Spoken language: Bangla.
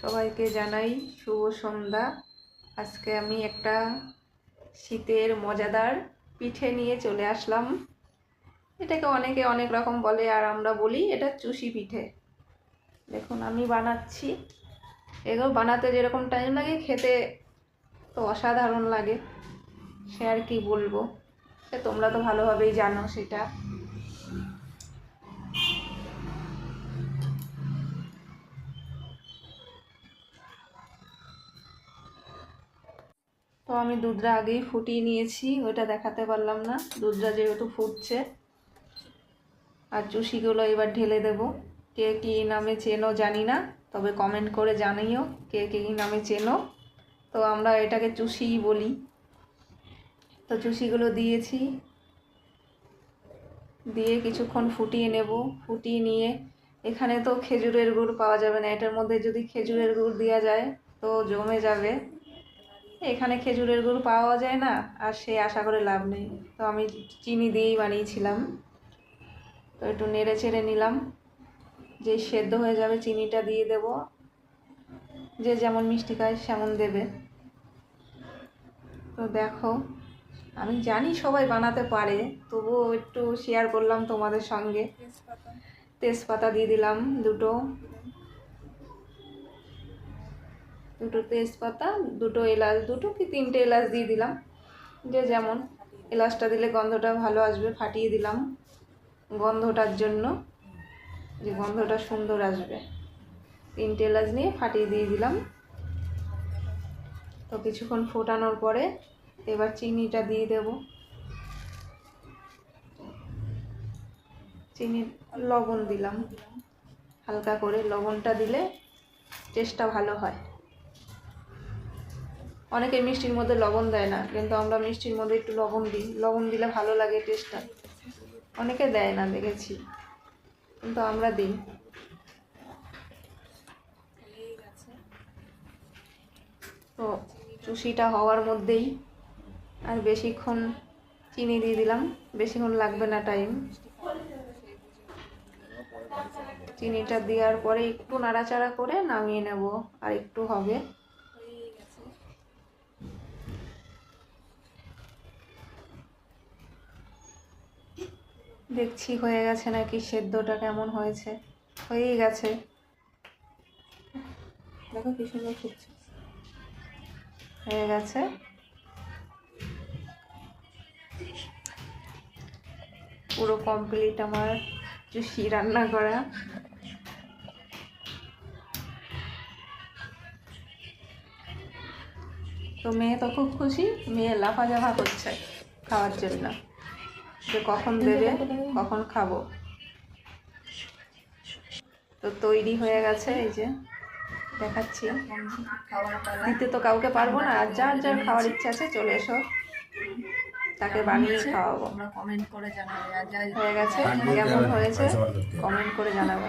সবাইকে জানাই শুভ সন্ধ্যা। আজকে আমি একটা শীতের মজাদার পিঠে নিয়ে চলে আসলাম। এটাকে অনেকে অনেক রকম বলে আর আমরা বলি এটা চুষি পিঠে। দেখুন, আমি বানাচ্ছি। এগুলো বানাতে যেরকম টাইম লাগে, খেতে তো অসাধারণ লাগে। সে আর কি বলব? সে তোমরা তো ভালোভাবেই জানো সেটা। তো আমি দুধটা আগেই ফুটিয়ে নিয়েছি, ওইটা দেখাতে পারলাম না। দুধটা যেহেতু ফুটছে, আর চুষিগুলো এবার ঢেলে দেব। কে কী নামে চেনো জানি না, তবে কমেন্ট করে জানিও কে কে কী নামে চেনো। তো আমরা এটাকে চুষিই বলি। তো চুষিগুলো দিয়েছি। দিয়ে কিছুক্ষণ ফুটিয়ে নেব। ফুটিয়ে নিয়ে, এখানে তো খেজুরের গুড় পাওয়া যাবে না, এটার মধ্যে যদি খেজুরের গুড় দেওয়া যায় তো জমে যাবে। এখানে খেজুরের গুড় পাওয়া যায় না আর সে আশা করে লাভ নেই। তো আমি চিনি দিয়েই বানিয়েছিলাম। তো একটু নেড়ে চেড়ে নিলাম। যে সেদ্ধ হয়ে যাবে চিনিটা দিয়ে দেব। যে যেমন মিষ্টি খায় সেমন দেবে। তো দেখো আমি জানি সবাই বানাতে পারে তবুও একটু শেয়ার করলাম তোমাদের সঙ্গে। তেজপাতা দিয়ে দিলাম দুটো। দুটো তেজপাতা দুটো এলাচ, দুটো কি তিনটে এলাচ দিয়ে দিলাম। যে যেমন, এলাচটা দিলে গন্ধটা ভালো আসবে, ফাটিয়ে দিলাম গন্ধটার জন্য। যে গন্ধটা সুন্দর আসবে। তিনটে এলাচ নিয়ে ফাটিয়ে দিয়ে দিলাম। তো কিছুক্ষণ ফোটানোর পরে এবার চিনিটা দিয়ে দেব। চিনি লবণ দিলাম। হালকা করে লবণটা দিলে টেস্টটা ভালো হয়। অনেকে মিষ্টির মধ্যে লবণ দেয় না, কিন্তু আমরা মিষ্টির মধ্যে একটু লবণ দিই। লবণ দিলে ভালো লাগে টেস্টটা অনেকে দেয় না, দেখেছি। কিন্তু আমরা দিই। তো চুষিটা হওয়ার মধ্যেই আর বেশিক্ষণ চিনি দিয়ে দিলাম। বেশিক্ষণ লাগবে না টাইম চিনিটা দেওয়ার পরে একটু নাড়াচাড়া করে নামিয়ে নেব, আর একটু হবে। দেখছি হয়ে গেছে নাকি সেদ্ধটা কেমন হয়েছে। হয়েই গেছে। দেখো কি সুন্দর ফুটছে। হয়ে গেছে। পুরো কমপ্লিট আমার জুসি রান্না করা। তো মেয়ে তো খুব খুশি, মেয়ে লাফাজাফা করছে খাওয়ার জন্য। যে কখন দেবে কখন খাব তো তৈরি হয়ে গেছে এই যে দেখাচ্ছি দিতে তো কাউকে পারব না আর যার যার খাওয়ার ইচ্ছা আছে চলে এসো তাকে বানিয়ে খাওয়াবো আমরা কমেন্ট করে জানাব হয়ে গেছে কেমন হয়েছে কমেন্ট করে জানাব